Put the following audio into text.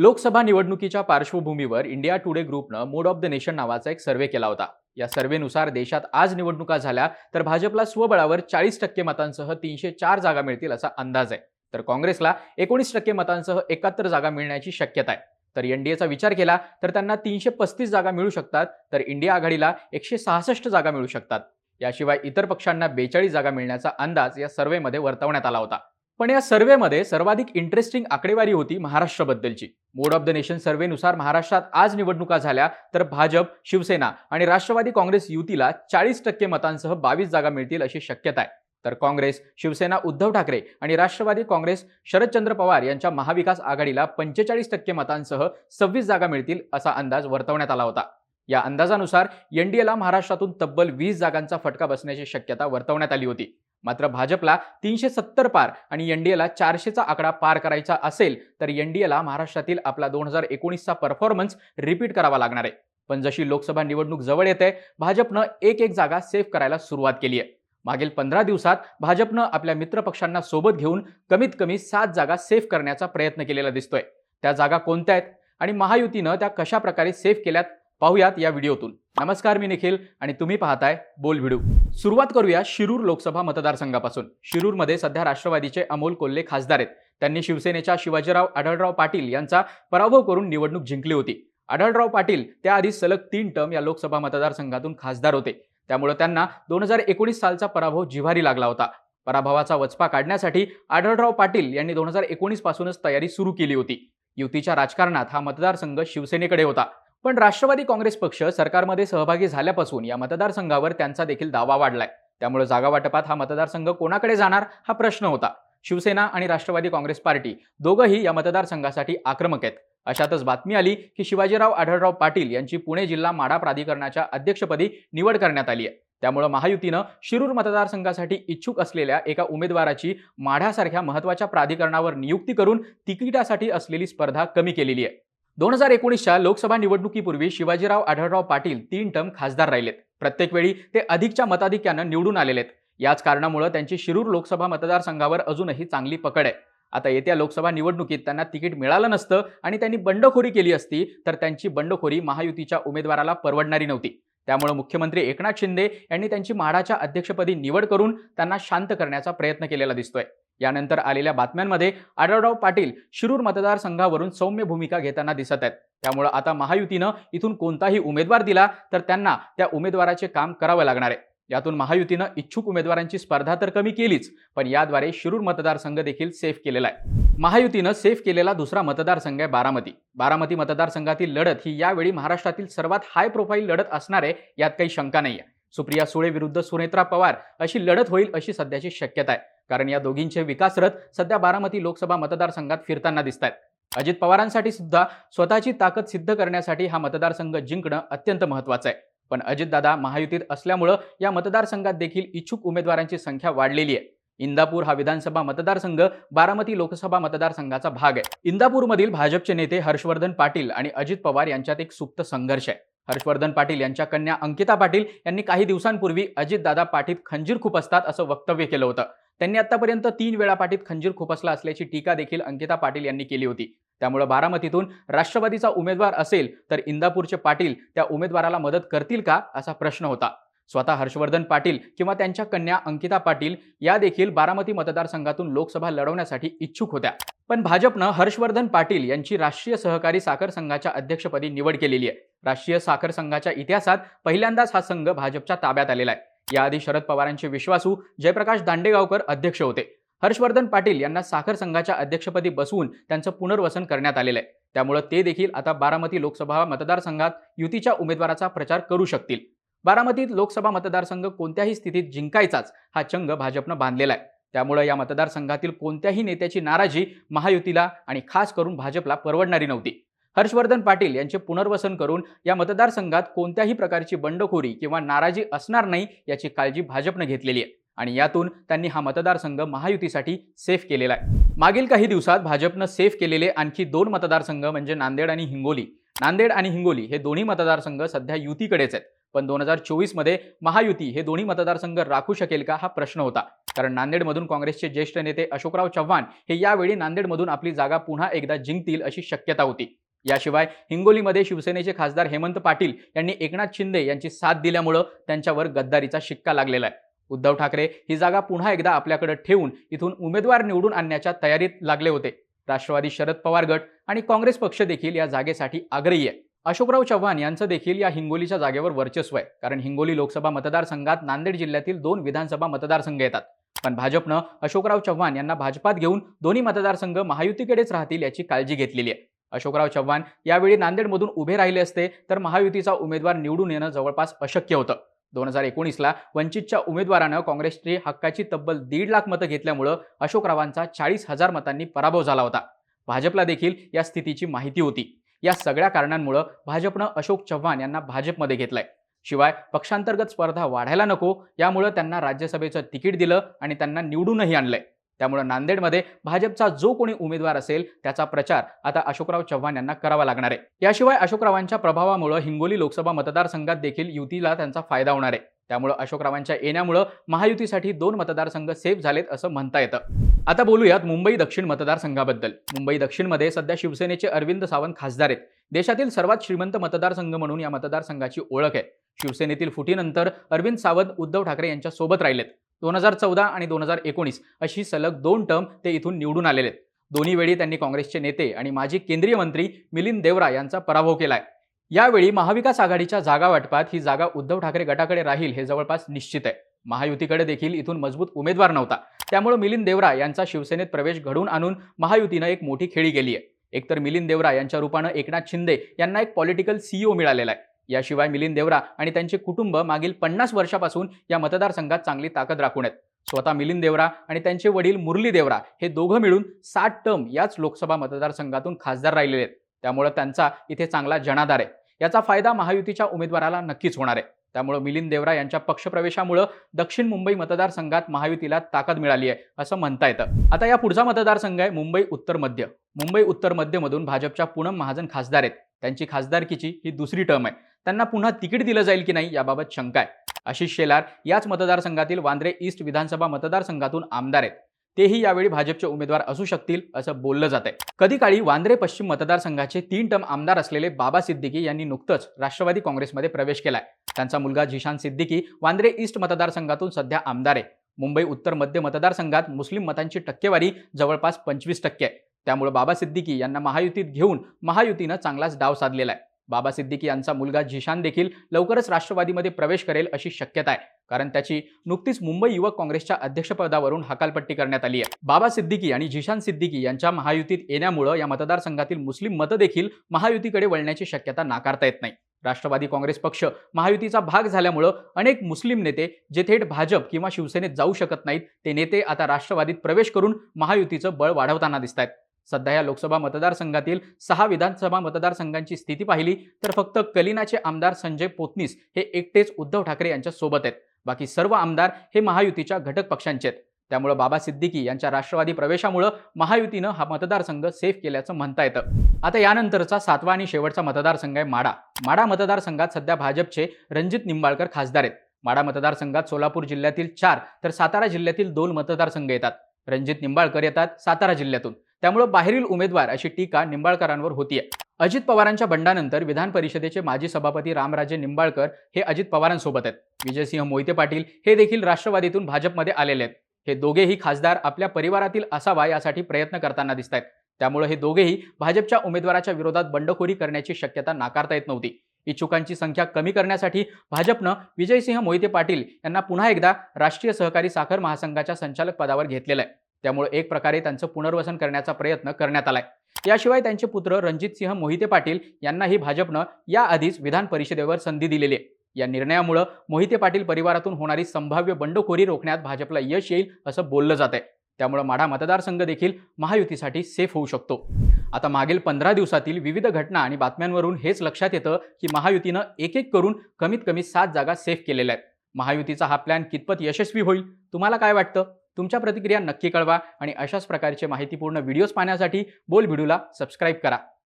लोकसभा निवडणुकीच्या पार्श्वभूमीवर India Today ग्रुपनं मूड ऑफ द नेशन नावाचा एक सर्व्हे केला होता. या सर्व्हेनुसार देशात आज निवडणुका झाल्या तर भाजपला स्वबळावर चाळीस टक्के मतांसह तीनशे चार जागा मिळतील असा अंदाज आहे. तर काँग्रेसला एकोणीस टक्के मतांसह एकाहत्तर जागा मिळण्याची शक्यता आहे. तर एनडीएचा विचार केला तर त्यांना तीनशे पस्तीस जागा मिळू शकतात तर इंडिया आघाडीला एकशे सहासष्ट जागा मिळू शकतात. याशिवाय इतर पक्षांना बेचाळीस जागा मिळण्याचा अंदाज या सर्व्हेमध्ये वर्तवण्यात आला होता. पण या सर्व्हेमध्ये सर्वाधिक इंटरेस्टिंग आकडेवारी होती महाराष्ट्राबद्दलची. मोड ऑफ द नेशन सर्व्हेनुसार महाराष्ट्रात आज निवडणुका झाल्या तर भाजप शिवसेना आणि राष्ट्रवादी काँग्रेस युतीला चाळीस टक्के मतांसह बावीस जागा मिळतील अशी शक्यता आहे. तर काँग्रेस शिवसेना उद्धव ठाकरे आणि राष्ट्रवादी काँग्रेस शरदचंद्र पवार यांच्या महाविकास आघाडीला पंचेचाळीस टक्के मतांसह सव्वीस जागा मिळतील असा अंदाज वर्तवण्यात आला होता. या अंदाजानुसार एनडीएला महाराष्ट्रातून तब्बल वीस जागांचा फटका बसण्याची शक्यता वर्तवण्यात आली होती. मात्र भाजपला तीनशे सत्तर पार आणि एनडीएला चारशेचा आकडा पार करायचा असेल तर एनडीएला महाराष्ट्रातील आपला दोन हजार एकोणीसचा परफॉर्मन्स रिपीट करावा लागणार आहे. पण जशी लोकसभा निवडणूक जवळ येते भाजपनं एक एक जागा सेव्ह करायला सुरुवात केली आहे. मागील पंधरा दिवसात भाजपनं आपल्या मित्रपक्षांना सोबत घेऊन कमीत कमी सात जागा सेव्ह करण्याचा प्रयत्न केलेला दिसतोय. त्या जागा कोणत्या आहेत आणि महायुतीनं त्या कशा प्रकारे सेव्ह केल्यात पाहूयात या व्हिडिओतून. नमस्कार मी निखिल आणि तुम्ही पाहताय बोल व्हिडिओ सुरुवात करूया शिरूर लोकसभा मतदारसंघापासून. शिरूरमध्ये सध्या राष्ट्रवादीचे अमोल कोल्हे खासदार आहेत. त्यांनी शिवसेनेच्या शिवाजीराव आढळराव पाटील यांचा पराभव करून निवडणूक जिंकली होती. आढळराव पाटील त्याआधी सलग तीन टर्म या लोकसभा मतदारसंघातून खासदार होते. त्यामुळे त्यांना दोन हजार एकोणीस सालचा पराभव जिव्हारी लागला होता. पराभवाचा वचपा काढण्यासाठी आढळराव पाटील यांनी दोन हजार एकोणीस पासूनच तयारी सुरू केली होती. युतीच्या राजकारणात हा मतदारसंघ शिवसेनेकडे होता. पण राष्ट्रवादी काँग्रेस पक्ष सरकारमध्ये सहभागी झाल्यापासून या मतदारसंघावर त्यांचा देखील दावा वाढलाय. त्यामुळे जागा वाटपात हा मतदारसंघ कोणाकडे जाणार हा प्रश्न होता. शिवसेना आणि राष्ट्रवादी काँग्रेस पार्टी दोघंही या मतदारसंघासाठी आक्रमक आहेत. अशातच बातमी आली की शिवाजीराव आढळराव पाटील यांची पुणे जिल्हा माडा प्राधिकरणाच्या अध्यक्षपदी निवड करण्यात आली आहे. त्यामुळे महायुतीनं शिरूर मतदारसंघासाठी इच्छुक असलेल्या एका उमेदवाराची माढ्यासारख्या महत्त्वाच्या प्राधिकरणावर नियुक्ती करून तिकिटासाठी असलेली स्पर्धा कमी केलेली आहे. दोन हजार एकोणीसच्या लोकसभा निवडणुकीपूर्वी शिवाजीराव आढळराव पाटील तीन टर्म खासदार राहिलेत. प्रत्येक वेळी ते अधिकच्या मताधिक्यानं निवडून आलेले आहेत याच कारणामुळे त्यांची शिरूर लोकसभा मतदारसंघावर अजूनही चांगली पकड आहे. आता येत्या लोकसभा निवडणुकीत त्यांना तिकीट मिळालं नसतं आणि त्यांनी बंडखोरी केली असती तर त्यांची बंडखोरी महायुतीच्या उमेदवाराला परवडणारी नव्हती. त्यामुळे मुख्यमंत्री एकनाथ शिंदे यांनी त्यांची म्हाडाच्या अध्यक्षपदी निवड करून त्यांना शांत करण्याचा प्रयत्न केलेला दिसतोय. यानंतर आलेल्या बातम्यांमध्ये आढळराव पाटील शिरूर मतदारसंघावरून सौम्य भूमिका घेताना दिसत आहेत. त्यामुळं आता महायुतीनं इथून कोणताही उमेदवार दिला तर त्यांना त्या उमेदवाराचे काम करावं लागणार आहे. यातून महायुतीनं इच्छुक उमेदवारांची स्पर्धा तर कमी केलीच पण याद्वारे शिरूर मतदारसंघ देखील सेफ केलेला आहे. महायुतीनं सेफ केलेला दुसरा मतदारसंघ आहे बारामती. बारामती मतदारसंघातील लढत ही यावेळी महाराष्ट्रातील सर्वात हाय प्रोफाईल लढत असणार आहे यात काही शंका नाही आहे सुप्रिया सुळे विरुद्ध सुनेत्रा पवार अशी लढत होईल अशी सध्याची शक्यता आहे. कारण या दोघींचे विकासरथ सध्या बारामती लोकसभा मतदारसंघात फिरताना दिसत आहेत अजित पवारांसाठी सुद्धा स्वतःची ताकद सिद्ध करण्यासाठी हा मतदारसंघ जिंकणं अत्यंत महत्वाचं आहे. पण अजितदादा महायुतीत असल्यामुळं या मतदारसंघात देखील इच्छुक उमेदवारांची संख्या वाढलेली आहे. इंदापूर हा विधानसभा मतदारसंघ बारामती लोकसभा मतदारसंघाचा भाग आहे. इंदापूरमधील भाजपचे नेते हर्षवर्धन पाटील आणि अजित पवार यांच्यात एक सुप्त संघर्ष आहे. हर्षवर्धन पाटील यांच्या कन्या अंकिता पाटील यांनी काही दिवसांपूर्वी अजितदादा पाठीत खंजीर खुपसतात असं वक्तव्य केलं होतं. त्यांनी आतापर्यंत तीन वेळा पाठीत खंजीर खुपसला असल्याची टीका देखील अंकिता पाटील यांनी केली होती. त्यामुळे बारामतीतून राष्ट्रवादीचा उमेदवार असेल तर इंदापूरचे पाटील त्या उमेदवाराला मदत करतील का असा प्रश्न होता. स्वतः हर्षवर्धन पाटील किंवा त्यांच्या कन्या अंकिता पाटील या देखील बारामती मतदारसंघातून लोकसभा लढवण्यासाठी इच्छुक होत्या. पण भाजपनं हर्षवर्धन पाटील यांची राष्ट्रीय सहकारी साखर संघाच्या अध्यक्षपदी निवड केलेली आहे. राष्ट्रीय साखर संघाच्या इतिहासात पहिल्यांदाच हा संघ भाजपच्या ताब्यात आलेला आहे. याआधी शरद पवारांचे विश्वासू जयप्रकाश दांडेगावकर अध्यक्ष होते. हर्षवर्धन पाटील यांना साखर संघाच्या अध्यक्षपदी बसवून त्यांचं पुनर्वसन करण्यात आलेलं आहे. त्यामुळे ते देखील आता बारामती लोकसभा मतदारसंघात युतीच्या उमेदवाराचा प्रचार करू शकतील. बारामतीत लोकसभा मतदारसंघ कोणत्याही स्थितीत जिंकायचाच हा चंग भाजपनं बांधलेला आहे. त्यामुळे या मतदारसंघातील कोणत्याही नेत्याची नाराजी महायुतीला आणि खास करून भाजपला परवडणारी नव्हती. हर्षवर्धन पाटील यांचे पुनर्वसन करून या मतदारसंघात कोणत्याही प्रकारची बंडखोरी किंवा नाराजी असणार नाही याची काळजी भाजपनं घेतलेली आहे. आणि यातून त्यांनी हा मतदारसंघ महायुतीसाठी सेफ केलेला आहे. मागील काही दिवसात भाजपनं सेफ केलेले आणखी दोन मतदारसंघ म्हणजे नांदेड आणि हिंगोली. नांदेड आणि हिंगोली हे दोन्ही मतदारसंघ सध्या युतीकडेच आहेत. पण दोन हजार चोवीसमध्ये महायुती हे दोन्ही मतदारसंघ राखू शकेल का हा प्रश्न होता. कारण नांदेडमधून काँग्रेसचे ज्येष्ठ नेते अशोकराव चव्हाण हे यावेळी नांदेडमधून आपली जागा पुन्हा एकदा जिंकतील अशी शक्यता होती. याशिवाय हिंगोलीमध्ये शिवसेनेचे खासदार हेमंत पाटील यांनी एकनाथ शिंदे यांची साथ दिल्यामुळं त्यांच्यावर गद्दारीचा शिक्का लागलेला आहे. उद्धव ठाकरे ही जागा पुन्हा एकदा आपल्याकडे ठेवून इथून उमेदवार निवडून आणण्याच्या तयारीत लागले होते. राष्ट्रवादी शरद पवार गट आणि काँग्रेस पक्ष देखील या जागेसाठी आग्रही आहे. अशोकराव चव्हाण यांचं देखील या हिंगोलीच्या जागेवर वर्चस्व आहे. कारण हिंगोली लोकसभा मतदारसंघात नांदेड जिल्ह्यातील दोन विधानसभा मतदारसंघ येतात. पण भाजपनं अशोकराव चव्हाण यांना भाजपात घेऊन दोन्ही मतदारसंघ महायुतीकडेच राहतील याची काळजी घेतलेली आहे. अशोकराव चव्हाण यावेळी नांदेडमधून उभे राहिले असते तर महायुतीचा उमेदवार निवडून येणं जवळपास अशक्य होतं. दोन हजार एकोणीसला वंचितच्या उमेदवारानं काँग्रेसची हक्काची तब्बल दीड लाख मतं घेतल्यामुळं अशोकरावांचा चाळीस हजार मतांनी पराभव झाला होता. भाजपला देखील या स्थितीची माहिती होती. या सगळ्या कारणांमुळं भाजपनं अशोक चव्हाण यांना भाजपमध्ये घेतलंय. शिवाय पक्षांतर्गत स्पर्धा वाढायला नको यामुळं त्यांना राज्यसभेचं तिकीट दिलं आणि त्यांना निवडूनही आणलंय. त्यामुळे नांदेडमध्ये भाजपचा जो कोणी उमेदवार असेल त्याचा प्रचार आता अशोकराव चव्हाण यांना करावा लागणार आहे. याशिवाय अशोकरावांच्या प्रभावामुळे हिंगोली लोकसभा मतदारसंघात देखील युतीला त्यांचा फायदा होणार आहे. त्यामुळे अशोकरावांच्या येण्यामुळं महायुतीसाठी दोन मतदारसंघ सेफ झालेत असं म्हणता येतं. आता बोलूयात मुंबई दक्षिण मतदारसंघाबद्दल. मुंबई दक्षिणमध्ये सध्या शिवसेनेचे अरविंद सावंत खासदार आहेत. देशातील सर्वात श्रीमंत मतदारसंघ म्हणून या मतदारसंघाची ओळख आहे. शिवसेनेतील फुटीनंतर अरविंद सावंत उद्धव ठाकरे यांच्या सोबत राहिलेत. दोन हजार चौदा आणि दोन हजार एकोणीस अशी सलग दोन टर्म ते इथून निवडून आलेले आहेत. दोन्ही वेळी त्यांनी काँग्रेसचे नेते आणि माजी केंद्रीय मंत्री मिलिंद देवरा यांचा पराभव केला आहे यावेळी महाविकास आघाडीच्या जागा वाटपात ही जागा उद्धव ठाकरे गटाकडे राहील हे जवळपास निश्चित आहे. महायुतीकडे देखील इथून मजबूत उमेदवार नव्हता. त्यामुळे मिलिंद देवरा यांचा शिवसेनेत प्रवेश घडवून आणून महायुतीनं एक मोठी खेळी केली आहे एकतर मिलिंद देवरा यांच्या रूपानं एकनाथ शिंदे यांना एक पॉलिटिकल सीईओ मिळालेला आहे. याशिवाय मिलिंद देवरा आणि त्यांचे कुटुंब मागील पन्नास वर्षापासून या मतदारसंघात चांगली ताकद राखून आहेत. स्वतः मिलिंद देवरा आणि त्यांचे वडील मुरली देवरा हे दोघं मिळून सात टर्म याच लोकसभा मतदारसंघातून खासदार राहिलेले आहेत. त्यामुळे त्यांचा इथे चांगला जनाधार आहे. याचा फायदा महायुतीच्या उमेदवाराला नक्कीच होणार आहे. त्यामुळे मिलिंद देवरा यांच्या पक्षप्रवेशामुळे दक्षिण मुंबई मतदारसंघात महायुतीला ताकद मिळाली आहे असं म्हणता येतं. आता या पुढचा मतदारसंघ आहे मुंबई उत्तर मध्य. मुंबई उत्तर मध्यमधून भाजपच्या पूनम महाजन खासदार आहेत. त्यांची खासदारकीची ही दुसरी टर्म आहे. त्यांना पुन्हा तिकीट दिलं जाईल की नाही याबाबत शंका आहे. आशिष शेलार याच मतदारसंघातील वांद्रे ईस्ट विधानसभा मतदारसंघातून आमदार आहेत. तेही यावेळी भाजपचे उमेदवार असू शकतील असं बोललं जात आहे. कधी काळी वांद्रे पश्चिम मतदारसंघाचे तीन टर्म आमदार असलेले बाबा सिद्दीकी यांनी नुकतंच राष्ट्रवादी काँग्रेसमध्ये प्रवेश केलाय. त्यांचा मुलगा झिशान सिद्दीकी वांद्रे ईस्ट मतदारसंघातून सध्या आमदार आहे. मुंबई उत्तर मध्य मतदारसंघात मुस्लिम मतांची टक्केवारी जवळपास पंचवीस टक्के आहे. त्यामुळे बाबा सिद्दीकी यांना महायुतीत घेऊन महायुतीनं चांगलाच डाव साधलेला आहे. बाबा सिद्दीकी यांचा मुलगा झिशान देखील लवकरच राष्ट्रवादीमध्ये प्रवेश करेल अशी शक्यता आहे. कारण त्याची नुकतीच मुंबई युवक काँग्रेसच्या अध्यक्षपदावरून हकालपट्टी करण्यात आली आहे. बाबा सिद्दीकी आणि झिशान सिद्दीकी यांच्या महायुतीत येण्यामुळं या मतदारसंघातील मुस्लिम मतं देखील महायुतीकडे वळण्याची शक्यता नाकारता येत नाही. राष्ट्रवादी काँग्रेस पक्ष महायुतीचा भाग झाल्यामुळं अनेक मुस्लिम नेते जे थेट भाजप किंवा शिवसेनेत जाऊ शकत नाहीत ते नेते आता राष्ट्रवादीत प्रवेश करून महायुतीचं बळ वाढवताना दिसत आहेत सध्या या लोकसभा मतदारसंघातील सहा विधानसभा मतदारसंघांची स्थिती पाहिली तर फक्त कलिनाचे आमदार संजय पोतनीस हे एकटेच उद्धव ठाकरे यांच्या सोबत आहेत. बाकी सर्व आमदार हे महायुतीच्या घटक पक्षांचे आहेत. त्यामुळे बाबा सिद्दीकी यांच्या राष्ट्रवादी प्रवेशामुळं महायुतीनं हा मतदारसंघ सेफ केल्याचं म्हणता येतं. आता यानंतरचा सातवा आणि शेवटचा मतदारसंघ आहे माडा. माडा मतदारसंघात सध्या भाजपचे रणजित निंबाळकर खासदार आहेत. माडा मतदारसंघात सोलापूर जिल्ह्यातील चार तर सातारा जिल्ह्यातील दोन मतदारसंघ येतात. रणजित निंबाळकर येतात सातारा जिल्ह्यातून. त्यामुळे बाहेरील उमेदवार अशी टीका निंबाळकरांवर होतीये. अजित पवारांच्या बंडानंतर विधान परिषदेचे माजी सभापती रामराजे निंबाळकर हे अजित पवारांसोबत आहेत. विजयसिंह मोहिते पाटील हे देखील राष्ट्रवादीतून भाजपमध्ये आलेले आहेत. हे दोघेही खासदार आपल्या परिवारातील असावा यासाठी प्रयत्न करताना दिसत आहेत. त्यामुळे हे दोघेही भाजपच्या उमेदवाराच्या विरोधात बंडखोरी करण्याची शक्यता नाकारता येत नव्हती. इच्छुकांची संख्या कमी करण्यासाठी भाजपनं विजयसिंह मोहिते पाटील यांना पुन्हा एकदा राष्ट्रीय सहकारी साखर महासंघाच्या संचालक पदावर घेतलेलं आहे. त्यामुळे एक प्रकारे त्यांचं पुनर्वसन करण्याचा प्रयत्न करण्यात आलाय. याशिवाय त्यांचे पुत्र रणजितसिंह मोहिते पाटील यांनाही भाजपनं याआधीच विधान परिषदेवर संधी दिलेली आहे. या निर्णयामुळं मोहिते पाटील परिवारातून होणारी संभाव्य बंडखोरी रोखण्यात भाजपला यश येईल असं बोललं जात आहे त्यामुळे माढा मतदारसंघ देखील महायुतीसाठी सेफ होऊ शकतो. आता मागील पंधरा दिवसातील विविध घटना आणि बातम्यांवरून हेच लक्षात येतं की महायुतीनं एक एक करून कमीत कमी सात जागा सेफ केलेल्या आहेत. महायुतीचा हा प्लॅन कितपत यशस्वी होईल? तुम्हाला काय वाटतं? तुमच्या प्रतिक्रिया नक्की कळवा आणि अशाच प्रकारचे माहितीपूर्ण व्हिडिओज पाहण्यासाठी बोल व्हिडिओला सबस्क्राईब करा.